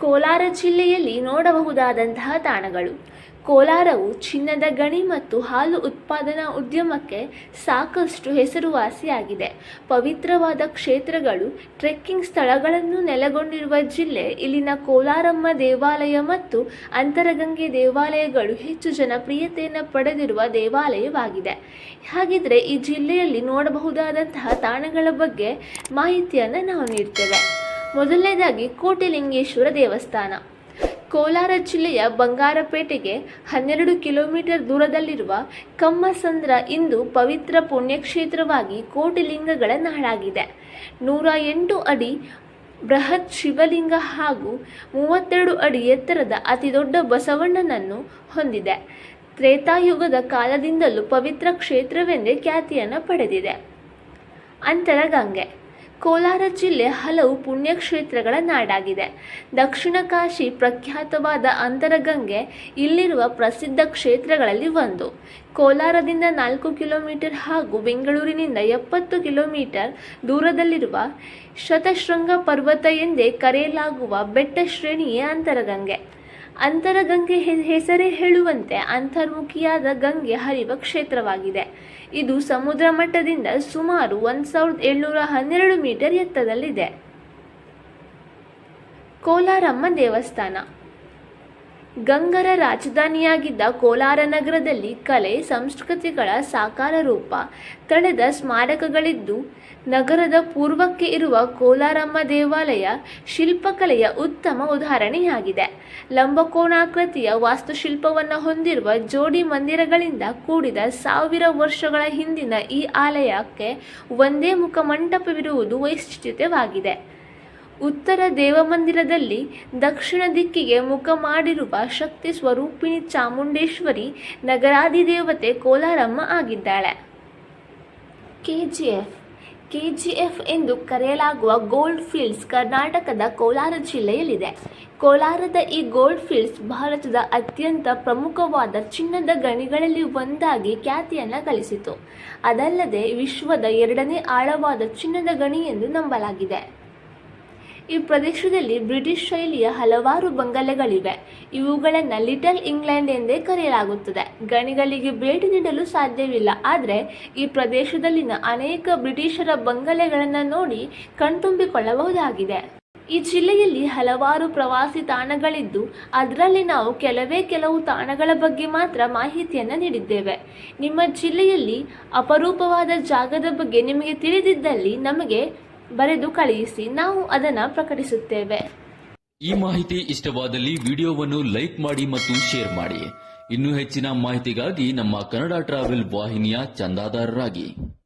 ಕೋಲಾರ ಜಿಲ್ಲೆಯಲ್ಲಿ ನೋಡಬಹುದಾದಂತಹ ತಾಣಗಳು. ಕೋಲಾರವು ಚಿನ್ನದ ಗಣಿ ಮತ್ತು ಹಾಲು ಉತ್ಪಾದನಾ ಉದ್ಯಮಕ್ಕೆ ಸಾಕಷ್ಟು ಹೆಸರುವಾಸಿಯಾಗಿದೆ. ಪವಿತ್ರವಾದ ಕ್ಷೇತ್ರಗಳು, ಟ್ರೆಕ್ಕಿಂಗ್ ಸ್ಥಳಗಳನ್ನು ನೆಲೆಗೊಂಡಿರುವ ಜಿಲ್ಲೆ, ಇಲ್ಲಿನ ಕೋಲಾರಮ್ಮ ದೇವಾಲಯ ಮತ್ತು ಅಂತರಗಂಗೆ ದೇವಾಲಯಗಳು ಹೆಚ್ಚು ಜನಪ್ರಿಯತೆಯನ್ನು ಪಡೆದಿರುವ ದೇವಾಲಯವಾಗಿದೆ. ಹಾಗಿದ್ರೆ ಈ ಜಿಲ್ಲೆಯಲ್ಲಿ ನೋಡಬಹುದಾದಂತಹ ತಾಣಗಳ ಬಗ್ಗೆ ಮಾಹಿತಿಯನ್ನು ನಾವು ನೀಡ್ತೇವೆ. ಮೊದಲನೇದಾಗಿ ಕೋಟೆಲಿಂಗೇಶ್ವರ ದೇವಸ್ಥಾನ. ಕೋಲಾರ ಜಿಲ್ಲೆಯ ಬಂಗಾರಪೇಟೆಗೆ ಹನ್ನೆರಡು ಕಿಲೋಮೀಟರ್ ದೂರದಲ್ಲಿರುವ ಕಮ್ಮಸಂದ್ರ ಇಂದು ಪವಿತ್ರ ಪುಣ್ಯಕ್ಷೇತ್ರವಾಗಿ ಕೋಟಿಲಿಂಗಗಳ ನಾಡಾಗಿದೆ. ನೂರ ಎಂಟು ಅಡಿ ಬೃಹತ್ ಶಿವಲಿಂಗ ಹಾಗೂ ಮೂವತ್ತೆರಡು ಅಡಿ ಎತ್ತರದ ಅತಿದೊಡ್ಡ ಬಸವಣ್ಣನನ್ನು ಹೊಂದಿದೆ. ತ್ರೇತಾಯುಗದ ಕಾಲದಿಂದಲೂ ಪವಿತ್ರ ಕ್ಷೇತ್ರವೆಂದೇ ಖ್ಯಾತಿಯನ್ನು ಪಡೆದಿದೆ. ಅಂತರಗಂಗೆ. ಕೋಲಾರ ಜಿಲ್ಲೆ ಹಲವು ಪುಣ್ಯಕ್ಷೇತ್ರಗಳ ನಾಡಾಗಿದೆ. ದಕ್ಷಿಣ ಕಾಶಿ ಪ್ರಖ್ಯಾತವಾದ ಅಂತರಗಂಗೆ ಇಲ್ಲಿರುವ ಪ್ರಸಿದ್ಧ ಕ್ಷೇತ್ರಗಳಲ್ಲಿ ಒಂದು. ಕೋಲಾರದಿಂದ ನಾಲ್ಕು ಕಿಲೋಮೀಟರ್ ಹಾಗೂ ಬೆಂಗಳೂರಿನಿಂದ ಎಪ್ಪತ್ತು ಕಿಲೋಮೀಟರ್ ದೂರದಲ್ಲಿರುವ ಶತಶೃಂಗ ಪರ್ವತ ಎಂದೇ ಕರೆಯಲಾಗುವ ಬೆಟ್ಟ ಶ್ರೇಣಿಯೇ ಅಂತರಗಂಗೆ. ಅಂತರಗಂಗೆ ಹೆಸರೇ ಹೇಳುವಂತೆ ಅಂತರ್ಮುಖಿಯಾದ ಗಂಗೆ ಹರಿವ ಕ್ಷೇತ್ರವಾಗಿದೆ. ಇದು ಸಮುದ್ರ ಮಟ್ಟದಿಂದ ಸುಮಾರು ಒಂದು ಸಾವಿರದ ಏಳ್ನೂರ ಹನ್ನೆರಡು ಮೀಟರ್ ಎತ್ತರದಲ್ಲಿದೆ. ಕೋಲಾರಮ್ಮ ದೇವಸ್ಥಾನ. ಗಂಗರ ರಾಜಧಾನಿಯಾಗಿದ್ದ ಕೋಲಾರ ನಗರದಲ್ಲಿ ಕಲೆ, ಸಂಸ್ಕೃತಿಗಳ ಸಾಕಾರ ರೂಪ ತಳೆದ ಸ್ಮಾರಕಗಳಿದ್ದು, ನಗರದ ಪೂರ್ವಕ್ಕೆ ಇರುವ ಕೋಲಾರಮ್ಮ ದೇವಾಲಯ ಶಿಲ್ಪಕಲೆಯ ಉತ್ತಮ ಉದಾಹರಣೆಯಾಗಿದೆ. ಲಂಬಕೋಣಾಕೃತಿಯ ವಾಸ್ತುಶಿಲ್ಪವನ್ನು ಹೊಂದಿರುವ ಜೋಡಿ ಮಂದಿರಗಳಿಂದ ಕೂಡಿದ ಸಾವಿರ ವರ್ಷಗಳ ಹಿಂದಿನ ಈ ಆಲಯಕ್ಕೆ ಒಂದೇ ಮುಖಮಂಟಪವಿರುವುದು ವೈಶಿಷ್ಟ್ಯವಾಗಿದೆ. ಉತ್ತರ ದೇವಮಂದಿರದಲ್ಲಿ ದಕ್ಷಿಣ ದಿಕ್ಕಿಗೆ ಮುಖ ಮಾಡಿರುವ ಶಕ್ತಿ ಸ್ವರೂಪಿಣಿ ಚಾಮುಂಡೇಶ್ವರಿ ನಗರಾಧಿದೇವತೆ ಕೋಲಾರಮ್ಮ ಆಗಿದ್ದಾಳೆ. ಕೆಜಿಎಫ್. ಕೆಜಿಎಫ್ ಎಂದು ಕರೆಯಲಾಗುವ ಗೋಲ್ಡ್ ಫೀಲ್ಡ್ಸ್ ಕರ್ನಾಟಕದ ಕೋಲಾರ ಜಿಲ್ಲೆಯಲ್ಲಿದೆ. ಕೋಲಾರದ ಈ ಗೋಲ್ಡ್ ಫೀಲ್ಡ್ಸ್ ಭಾರತದ ಅತ್ಯಂತ ಪ್ರಮುಖವಾದ ಚಿನ್ನದ ಗಣಿಗಳಲ್ಲಿ ಒಂದಾಗಿ ಖ್ಯಾತಿಯನ್ನು ಗಳಿಸಿತು. ಅದಲ್ಲದೆ ವಿಶ್ವದ ಎರಡನೇ ಆಳವಾದ ಚಿನ್ನದ ಗಣಿ ಎಂದು ನಂಬಲಾಗಿದೆ. ಈ ಪ್ರದೇಶದಲ್ಲಿ ಬ್ರಿಟಿಷ್ ಶೈಲಿಯ ಹಲವಾರು ಬಂಗಲೆಗಳಿವೆ. ಇವುಗಳನ್ನು ಲಿಟಲ್ ಇಂಗ್ಲೆಂಡ್ ಎಂದೇ ಕರೆಯಲಾಗುತ್ತದೆ. ಗಣಿಗಳಿಗೆ ಭೇಟಿ ನೀಡಲು ಸಾಧ್ಯವಿಲ್ಲ. ಆದರೆ ಈ ಪ್ರದೇಶದಲ್ಲಿನ ಅನೇಕ ಬ್ರಿಟಿಷರ ಬಂಗಲೆಗಳನ್ನು ನೋಡಿ ಕಣ್ತುಂಬಿಕೊಳ್ಳಬಹುದಾಗಿದೆ ಈ ಜಿಲ್ಲೆಯಲ್ಲಿ ಹಲವಾರು ಪ್ರವಾಸಿ ತಾಣಗಳಿದ್ದು, ಅದರಲ್ಲಿ ನಾವು ಕೆಲವೇ ಕೆಲವು ತಾಣಗಳ ಬಗ್ಗೆ ಮಾತ್ರ ಮಾಹಿತಿಯನ್ನು ನೀಡಿದ್ದೇವೆ. ನಿಮ್ಮ ಜಿಲ್ಲೆಯಲ್ಲಿ ಅಪರೂಪವಾದ ಜಾಗದ ಬಗ್ಗೆ ನಿಮಗೆ ತಿಳಿದಿದ್ದಲ್ಲಿ ನಮಗೆ ಬರೆದು ಕಳುಹಿಸಿ ನಾವು ಅದನ್ನು ಪ್ರಕಟಿಸುತ್ತೇವೆ. ಈ ಮಾಹಿತಿ ಇಷ್ಟವಾದಲ್ಲಿ ವಿಡಿಯೋವನ್ನು ಲೈಕ್ ಮಾಡಿ ಮತ್ತು ಶೇರ್ ಮಾಡಿ. ಇನ್ನೂ ಹೆಚ್ಚಿನ ಮಾಹಿತಿಗಾಗಿ ನಮ್ಮ ಕನ್ನಡ ಟ್ರಾವೆಲ್ ವಾಹಿನಿಯ ಚಂದಾದಾರರಾಗಿ.